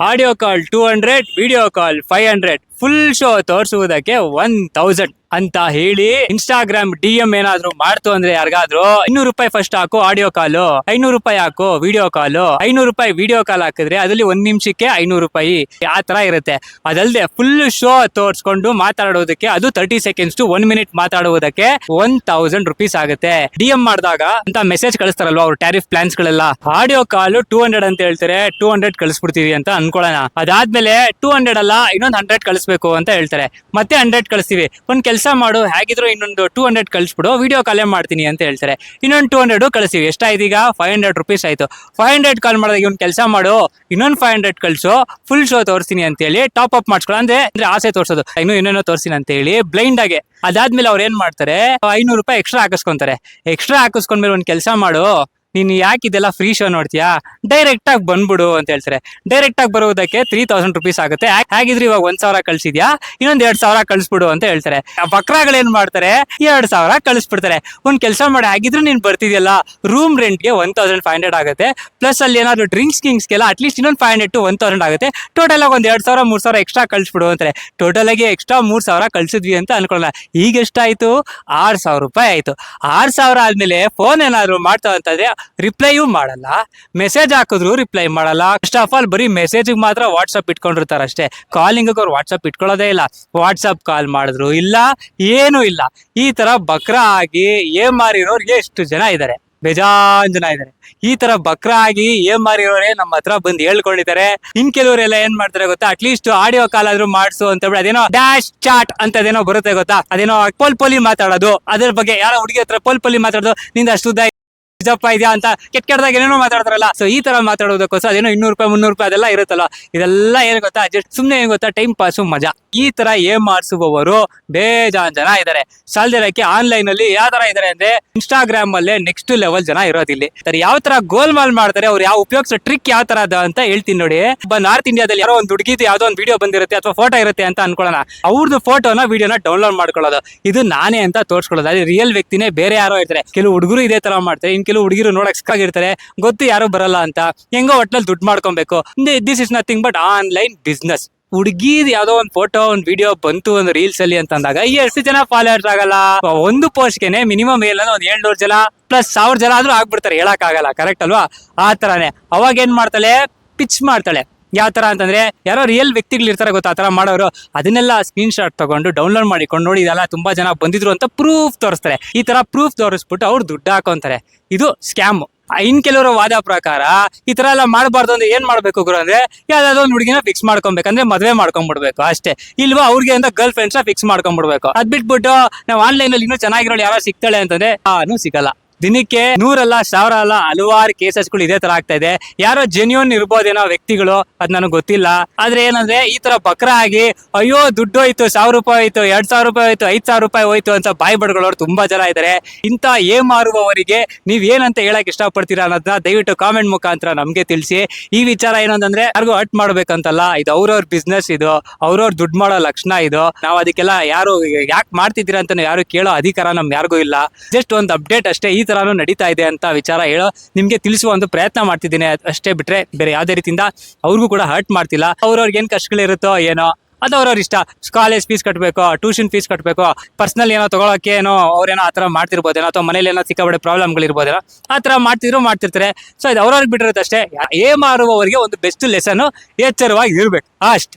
Audio call two hundred video call five hundred. Full show ತೋರಿಸುವುದಕ್ಕೆ one thousand. ಅಂತ ಹೇಳಿ Instagram D M ಏನಾದ್ರು ಮಾಡ್ತು ಅಂದ್ರೆ ಯಾರಿಗಾದ್ರು ಇನ್ನೂರು ರೂಪಾಯಿ ಫಸ್ಟ್ ಹಾಕು ಆಡಿಯೋ ಕಾಲು ಐನೂರು ರೂಪಾಯಿ ಹಾಕು ವಿಡಿಯೋ ಕಾಲು ಐನೂರು ರೂಪಾಯಿ ವಿಡಿಯೋ ಕಾಲ್ ಹಾಕಿದ್ರೆ ಅದರಲ್ಲಿ ಒಂದ್ ನಿಮಿಷಕ್ಕೆ ಐನೂರು ರೂಪಾಯಿ ಆ ತರ ಇರುತ್ತೆ. ಅದಲ್ಲದೆ ಫುಲ್ ಶೋ ತೋರಿಸ್ಕೊಂಡು ಮಾತಾಡೋದಕ್ಕೆ ಅದು thirty seconds to one minute ಮಾತಾಡುವುದಕ್ಕೆ one thousand rupees ಆಗುತ್ತೆ. ಡಿ ಎಂ ಮಾಡಿದಾಗ ಅಂತ ಮೆಸೇಜ್ ಕಳಿಸ್ತಾರಲ್ವಾ ಅವ್ರ ಟ್ಯಾರಿಫ್ ಪ್ಲಾನ್ಸ್ ಗಳೆಲ್ಲ? ಆಡಿಯೋ ಕಾಲು ಟೂ ಹಂಡ್ರೆಡ್ ಅಂತ ಹೇಳ್ತಾರೆ ಟೂ ಹಂಡ್ರೆಡ್ ಕಳಿಸ್ಬಿಡ್ತೀವಿ ಅಂತ ಅನ್ಕೊಳ್ಳೋಣ. ಅದಾದ್ಮೇಲೆ ಟೂ ಹಂಡ್ರೆಡ್ ಅಲ್ಲ, ಇನ್ನೊಂದು ಹಂಡ್ರೆಡ್ ಕಳಿಸ್ಬೇಕು ಅಂತ ಹೇಳ್ತಾರೆ. ಮತ್ತೆ ಹಂಡ್ರೆಡ್ ಕಳಿಸ್ತೀವಿ. ಒಂದ್ ಮಾಡು, ಹೇಗಿದ್ರು ಇನ್ನೊಂದು ಟೂ ಹಂಡ್ರೆಡ್ ಕಳಿಸ್ಬಿಡು ವಿಡಿಯೋ ಕಾಲೇ ಮಾಡ್ತೀನಿ ಅಂತ ಹೇಳ್ತಾರೆ. ಇನ್ನೊಂದು ಟೂ ಹಂಡ್ರೆಡ್ ಕಳಿಸಿ ಎಷ್ಟಾಯ್ತು ಈಗ? ಫೈವ್ ಹಂಡ್ರೆಡ್ ರುಪೀಸ್ ಆಯ್ತು. ಫೈವ್ ಹಂಡ್ರೆಡ್ ಕಾಲ್ ಮಾಡಿದಾಗ ಇವ್ನು ಕೆಲಸ ಮಾಡು, ಇನ್ನೊಂದು ಫೈವ್ ಹಂಡ್ರೆಡ್ ಕಳಿಸು ಫುಲ್ ಶೋ ತೋರಿಸ್ತೀನಿ ಅಂತ ಹೇಳಿ ಟಾಪ್ ಅಪ್ ಮಾಡ್ಸ್ಕೊಳ್ಳೋ ಅಂದ್ರೆ ಅಂದ್ರೆ ಆಸೆ ತೋರಿಸೋದು. ಇನ್ನು ಇನ್ನೇನೋ ತೋರಿಸ್ತೀನಿ ಅಂತ ಹೇಳಿ ಬ್ಲೈಂಡ್ ಆಗಿ. ಅದಾದ್ಮೇಲೆ ಅವ್ರು ಏನು ಮಾಡ್ತಾರೆ? ಐನೂರು ರೂಪಾಯಿ ಎಕ್ಸ್ಟ್ರಾ ಹಾಕಿಸ್ಕೊಂತಾರೆ. ಎಕ್ಸ್ಟ್ರಾ ಹಾಕಿಸ್ಕೊಂಡ್ಮೇಲೆ ಒಂದು ಕೆಲಸ ಮಾಡು ನೀನು ಯಾಕೆ ಇದೆಲ್ಲ ಫ್ರೀ ಶೋ ನೋಡ್ತೀಯಾ? ಡೈರೆಕ್ಟ್ ಆಗಿ ಬಂದ್ಬಿಡು ಅಂತ ಹೇಳ್ತಾರೆ. ಡೈರೆಕ್ಟ್ ಆಗಿ ಬರೋದಕ್ಕೆ ತ್ರೀ ತೌಸಂಡ್ ರುಪೀಸ್ ಆಗುತ್ತೆ. ಹಾಗಿದ್ರೆ ಇವಾಗ ಒಂದ್ ಸಾವಿರ ಕಳ್ಸಿದ್ಯಾ? ಇನ್ನೊಂದ್ ಎರಡ್ ಸಾವಿರ ಕಳಿಸ್ಬಿಡು ಅಂತ ಹೇಳ್ತಾರೆ. ಆ ಬಕ್ರಾಗಳು ಏನ್ ಮಾಡ್ತಾರೆ? ಎರಡ್ ಸಾವಿರ ಕಳಿಸ್ಬಿಡ್ತಾರೆ. ಒಂದ್ ಕೆಲಸ ಮಾಡಿ. ಹಾಗಿದ್ರು ನೀನ್ ಬರ್ತಿದ್ಯಲ್ಲ? ರೂಮ್ ರೆಂಟ್ಗೆ ಒನ್ ತೌಸಂಡ್ ಫೈವ್ ಹಂಡ್ರೆಡ್ ಆಗುತ್ತೆ. ಪ್ಲಸ್ ಅಲ್ಲಿ ಏನಾದ್ರು ಡ್ರಿಂಕ್ಸ್ ಗಿಂಕ್ಸ್ಗೆಲ್ಲ ಅಟ್ಲೀಸ್ಟ್ ಇನ್ನೊಂದು five hundred to one thousand ಆಗುತ್ತೆ. ಟೋಟಲ್ ಆಗಿ ಒಂದ್ ಎರಡ್ ಸಾವಿರ, ಮೂರ್ ಸಾವಿರ ಎಕ್ಸ್ಟ್ರಾ ಕಳಿಸ್ಬಿಡು ಅಂತಾರೆ. ಟೋಟಲ್ ಆಗಿ ಎಕ್ಸ್ಟ್ರಾ ಮೂರ್ ಸಾವಿರ ಕಳ್ಸಿದ್ವಿ ಅಂತ ಅನ್ಕೊಳ್ಳೋಣ. ಈಗ ಎಷ್ಟಾಯ್ತು? ಆರ್ ಸಾವಿರ ರೂಪಾಯಿ ಆಯ್ತು. ಆರ್ ಸಾವಿರ ಆದ್ಮೇಲೆ ಫೋನ್ ಏನಾದ್ರು ಮಾಡ್ತಾವ ಅಂತಂದ್ರೆ ರಿಪ್ಲೈಯೂ ಮಾಡಲ್ಲ. ಮೆಸೇಜ್ ಹಾಕಿದ್ರು ರಿಪ್ಲೈ ಮಾಡಲ್ಲ. ಫಸ್ಟ್ ಆಫ್ ಆಲ್ ಬರೀ ಮೆಸೇಜ್ ಮಾತ್ರ ವಾಟ್ಸಪ್ ಇಟ್ಕೊಂಡಿರ್ತಾರೆ ಅಷ್ಟೇ. ಕಾಲಿಂಗ್ ಅವ್ರು ವಾಟ್ಸಪ್ ಇಟ್ಕೊಳ್ಳೋದೇ ಇಲ್ಲ. ವಾಟ್ಸಪ್ ಕಾಲ್ ಮಾಡಿದ್ರು ಇಲ್ಲ, ಏನೂ ಇಲ್ಲ. ಈ ತರ ಬಕ್ರ ಆಗಿ ಏ ಮಾರಿರೋರು ಎಷ್ಟು ಜನ ಇದ್ದಾರೆ ಬೇಜಾನ್ ಜನ ಇದ್ದಾರೆ ಈ ತರ ಬಕ್ರ ಆಗಿ ಏನ್ ಮಾರಿರೋರೇ ನಮ್ಮ ಹತ್ರ ಬಂದು ಹೇಳ್ಕೊಂಡಿದ್ದಾರೆ. ಇನ್ ಕೆಲವರೆಲ್ಲ ಏನ್ ಮಾಡ್ತಾರೆ ಗೊತ್ತಾ? ಅಟ್ಲೀಸ್ಟ್ ಆಡಿಯೋ ಕಾಲ್ ಆದ್ರೂ ಮಾಡಿಸು ಅಂತ ಹೇಳಿ ಅದೇನೋ ಡ್ಯಾಶ್ ಚಾಟ್ ಅಂತ ಅದೇನೋ ಬರುತ್ತೆ ಗೊತ್ತಾ? ಅದೇನೋ ಪೋಲ್ ಪೋಲಿ ಮಾತಾಡೋದು. ಅದ್ರ ಬಗ್ಗೆ ಯಾರೋ ಹುಡುಗಿ ಹತ್ರ ಪೋಲ್ ಪೋಲಿ ಮಾತಾಡೋದು. ನಿಂದ ಅಷ್ಟು ನಿಜಪ್ಪ ಇದೆಯಾ ಅಂತ ಕೆಟ್ಟ ಕೆಟ್ಟದಾಗ ಏನೇನೋ ಮಾತಾಡ್ತಾರಲ್ಲ. ಸೊ ಈ ತರ ಮಾತಾಡೋದಕ್ಕೋಸ್ಕರ ಅದೇನೋ ಇನ್ನೂರು ರೂಪಾಯಿ ಮುನ್ನೂರು ರೂಪಾಯಿ ಅದೆಲ್ಲ ಇರುತ್ತಲ್ಲ. ಇದೆಲ್ಲ ಏನ್ ಗೊತ್ತಾ? ಜಸ್ಟ್ ಸುಮ್ನೆ ಏನ್ ಗೊತ್ತಾ? ಟೈಮ್ ಪಾಸು ಮಜಾ. ಈ ತರ ಏನ್ ಮಾಡಿಸುವವರು ಬೇಜಾನ್ ಜನ ಇದ್ದಾರೆ ಸಾಲ್ದಿರಕ್ಕೆ ಆನ್ಲೈನ್ ಅಲ್ಲಿ ಯಾವ ತರ ಇದಾರೆ ಅಂದ್ರೆ ಇನ್ಸ್ಟಾಗ್ರಾಮ್ ಅಲ್ಲಿ ನೆಕ್ಸ್ಟ್ ಲೆವೆಲ್ ಜನ ಇರೋದಿಲ್ಲ ಯಾವ ತರ ಗೋಲ್ ಮಾಲ್ ಮಾಡ್ತಾರೆ, ಅವ್ರು ಯಾವ ಉಪಯೋಗಿಸೋ ಟ್ರಿಕ್ ಯಾವ ತರ ಅದ ಅಂತ ಹೇಳ್ತೀನಿ ನೋಡಿ. ನಾರ್ತ್ ಇಂಡಿಯಾದಲ್ಲಿ ಯಾರೋ ಒಂದು ಹುಡುಗಿದು ಯಾವ್ದೋ ಒಂದು ವಿಡಿಯೋ ಬಂದಿರುತ್ತೆ ಅಥವಾ ಫೋಟೋ ಇರುತ್ತೆ ಅಂತ ಅನ್ಕೊಳ್ಳೋಣ. ಅವ್ರದ್ದು ಫೋಟೋನ ವಿಡಿಯೋನ ಡೌನ್ಲೋಡ್ ಮಾಡ್ಕೊಳ್ಳೋದು. ಇದು ನಾನೇ ಅಂತ ತೋರ್ಸ್ಕೊಳ್ಳೋದು. ಅಲ್ಲಿ ರಿಯಲ್ ವ್ಯಕ್ತಿನೇ ಬೇರೆ ಯಾರೋ ಇರ್ತಾರೆ. ಕೆಲವು ಹುಡುಗರು ಇದೇ ತರ ಮಾಡ್ತಾರೆ, ಇನ್ ಕೆಲವು ಹುಡುಗಿರು ನೋಡಕ್ ಸಿಕ್ಕಾಗಿರ್ತಾರೆ ಗೊತ್ತು ಯಾರು ಬರಲ್ಲ ಅಂತ. ಹೆಂಗೋ ಒಟ್ನಲ್ಲಿ ದುಡ್ಡು ಮಾಡ್ಕೊಬೇಕು. This is nothing but online business ಹುಡುಗಿದ್ ಯಾವ್ದೋ ಒಂದ್ ಫೋಟೋ ಒಂದ್ ವಿಡಿಯೋ ಬಂತು ಒಂದು ರೀಲ್ಸ್ ಅಲ್ಲಿ ಅಂತ ಅಂದಾಗ ಎಷ್ಟು ಜನ ಫಾಲೋವರ್ಸ್ ಆಗಲ್ಲ. ಒಂದು ಪೋಸ್ಟ್ಗೆನೆ ಮಿನಿಮಮ್ ಏನ ಒಂದ್ ಏಳ್ನೂರು ಜನ ಪ್ಲಸ್ ಸಾವಿರ ಜನ ಆದ್ರೂ ಆಗ್ಬಿಡ್ತಾರೆ ಹೇಳಕ್ ಆಗಲ್ಲ ಕರೆಕ್ಟ್ ಅಲ್ವಾ? ಆ ತರಾನೇ. ಅವಾಗ ಏನ್ ಮಾಡ್ತಾಳೆ? ಪಿಚ್ ಮಾಡ್ತಾಳೆ. ಯಾವ ತರ ಅಂತಂದ್ರೆ ಯಾರೋ ರಿಯಲ್ ವ್ಯಕ್ತಿಗಳು ಇರ್ತಾರೆ ಗೊತ್ತಾ, ಆ ಥರ ಮಾಡೋರು. ಅದನ್ನೆಲ್ಲ ಸ್ಕ್ರೀನ್ ಶಾಟ್ ತಗೊಂಡು ಡೌನ್ಲೋಡ್ ಮಾಡಿಕೊಂಡು ನೋಡಿ, ಇದೆಲ್ಲ ತುಂಬಾ ಜನ ಬಂದಿದ್ರು ಅಂತ ಪ್ರೂಫ್ ತೋರಿಸ್ತಾರೆ. ಈ ತರ ಪ್ರೂಫ್ ತೋರಿಸ್ಬಿಟ್ಟು ಅವ್ರು ದುಡ್ಡು ಹಾಕೊಂತಾರೆ. ಇದು ಸ್ಕ್ಯಾಮ್ ಇನ್ ಕೆಲವರು ವಾದ ಪ್ರಕಾರ ಈ ತರ ಎಲ್ಲ ಮಾಡಬಾರ್ದು ಅಂದ್ರೆ ಏನ್ ಮಾಡ್ಬೇಕು ಗುರು ಅಂದ್ರೆ, ಯಾವ್ದಾದ್ರು ಒಂದು ಹುಡುಗಿನ ಫಿಕ್ಸ್ ಮಾಡ್ಕೊಬೇಕು ಅಂದ್ರೆ ಮದ್ವೆ ಮಾಡ್ಕೊಂಡ್ಬಿಡ್ಬೇಕು ಅಷ್ಟೇ. ಇಲ್ವಾ ಅವ್ರಿಗೆ ಅಂತ ಗರ್ಲ್ ಫ್ರೆಂಡ್ಸ್ ಫಿಕ್ಸ್ ಮಾಡ್ಕೊಂಡ್ಬಿಡ್ಬೇಕು. ಅದ್ ಬಿಟ್ಬಿಟ್ಟು ನಾವು ಆನ್ಲೈನ್ ಅಲ್ಲಿ ಇನ್ನೂ ಚೆನ್ನಾಗಿರೋಳು ಯಾರೋ ಸಿಗ್ತಾಳೆ ಅಂತಂದ್ರೆ ಆನು ಸಿಗಲ್ಲ. ದಿನಕ್ಕೆ ನೂರಲ್ಲ ಸಾವಿರ ಅಲ್ಲ ಹಲವಾರು ಕೇಸಸ್ಗಳು ಇದೇ ತರ ಆಗ್ತಾ ಇದೆ. ಯಾರೋ ಜೆನ್ಯೂನ್ ಇರ್ಬೋದೇನೋ ವ್ಯಕ್ತಿಗಳು, ಅದ್ ನನಗೆ ಗೊತ್ತಿಲ್ಲ. ಆದ್ರೆ ಏನಂದ್ರೆ ಈ ತರ ಬಕ್ರ ಆಗಿ, ಅಯ್ಯೋ, ದುಡ್ಡು ಹೋಯ್ತು, ಸಾವಿರ ರೂಪಾಯಿ ಹೋಯ್ತು, ಎರಡ್ ಸಾವಿರ ರೂಪಾಯಿ ಹೋಯ್ತು, ಐದ್ ಸಾವಿರ ರೂಪಾಯಿ ಹೋಯ್ತು ಅಂತ ಬಾಯಿ ಬಡ್ಗಳವ್ರು ತುಂಬಾ ಜನ ಇದ್ದಾರೆ ಇಂತ ಏ ಮಾರುವವರಿಗೆ ನೀವ್ ಏನಂತ ಹೇಳಕ್ ಇಷ್ಟಪಡ್ತೀರಾ ಅನ್ನೋದನ್ನ ದಯವಿಟ್ಟು ಕಾಮೆಂಟ್ ಮುಖಾಂತರ ನಮ್ಗೆ ತಿಳಿಸಿ. ಈ ವಿಚಾರ ಏನಂತಂದ್ರೆ ಯಾರಿಗೂ ಹರ್ಟ್ ಮಾಡ್ಬೇಕಂತಲ್ಲ, ಇದು ಅವ್ರವ್ರ ಬಿಸ್ನೆಸ್ ಇದು, ಅವ್ರವ್ರ ದುಡ್ಡು ಮಾಡೋ ಲಕ್ಷಣ ಇದು. ನಾವು ಅದಕ್ಕೆಲ್ಲ ಯಾರು, ಯಾಕೆ ಮಾಡ್ತಿದ್ದೀರಾ ಅಂತ ಯಾರು ಕೇಳೋ ಅಧಿಕಾರ ನಮ್ ಯಾರಿಗೂ ಇಲ್ಲ. ಜಸ್ಟ್ ಒಂದು ಅಪ್ಡೇಟ್ ಅಷ್ಟೇ. ಈ ತರಾನು ನಡೀತಾ ಇದೆ ಅಂತ ವಿಚಾರ ಹೇಳೋ ನಿಮ್ಗೆ ತಿಳಿಸುವ ಒಂದು ಪ್ರಯತ್ನ ಮಾಡ್ತಿದ್ದೀನಿ. ಅಷ್ಟೇ ಬಿಟ್ರೆ ಬೇರೆ ಯಾವುದೇ ರೀತಿಯಿಂದ ಅವ್ರಿಗೂ ಕೂಡ ಹರ್ಟ್ ಮಾಡ್ತಿಲ್ಲ. ಅವ್ರವ್ರಿಗೆ ಏನ್ ಕಷ್ಟಗಳಿರುತ್ತೋ ಏನೋ, ಅದು ಅವ್ರವ್ರ ಇಷ್ಟ. ಕಾಲೇಜ್ ಫೀಸ್ ಕಟ್ಟಬೇಕು ಟ್ಯೂಷನ್ ಫೀಸ್ ಕಟ್ಟಬೇಕು ಪರ್ಸನಲ್ ಏನೋ ತಗೊಳಕ್ಕೆ ಏನೋ ಅವ್ರೇನೋ ಆ ಥರ ಮಾಡ್ತಿರ್ಬೋದೇನೋ, ಅಥವಾ ಮನೇಲಿ ಏನೋ ಸಿಕ್ಕಾಬಡೆ ಪ್ರಾಬ್ಲಮ್ಗಳಿರ್ಬೋದೇನೋ ಆ ಥರ ಮಾಡ್ತಿದ್ರು ಮಾಡ್ತಿರ್ತಾರೆ. ಸೊ ಇದು ಅವ್ರವ್ರಿಗೆ ಬಿಟ್ಟಿರುತ್ತೆ ಅಷ್ಟೇ ಏ ಮಾರುವವರಿಗೆ ಒಂದು ಬೆಸ್ಟ್ ಲೆಸನ್ ಎಚ್ಚರವಾಗಿ ಇರ್ಬೇಕು. ಅಷ್ಟೇ.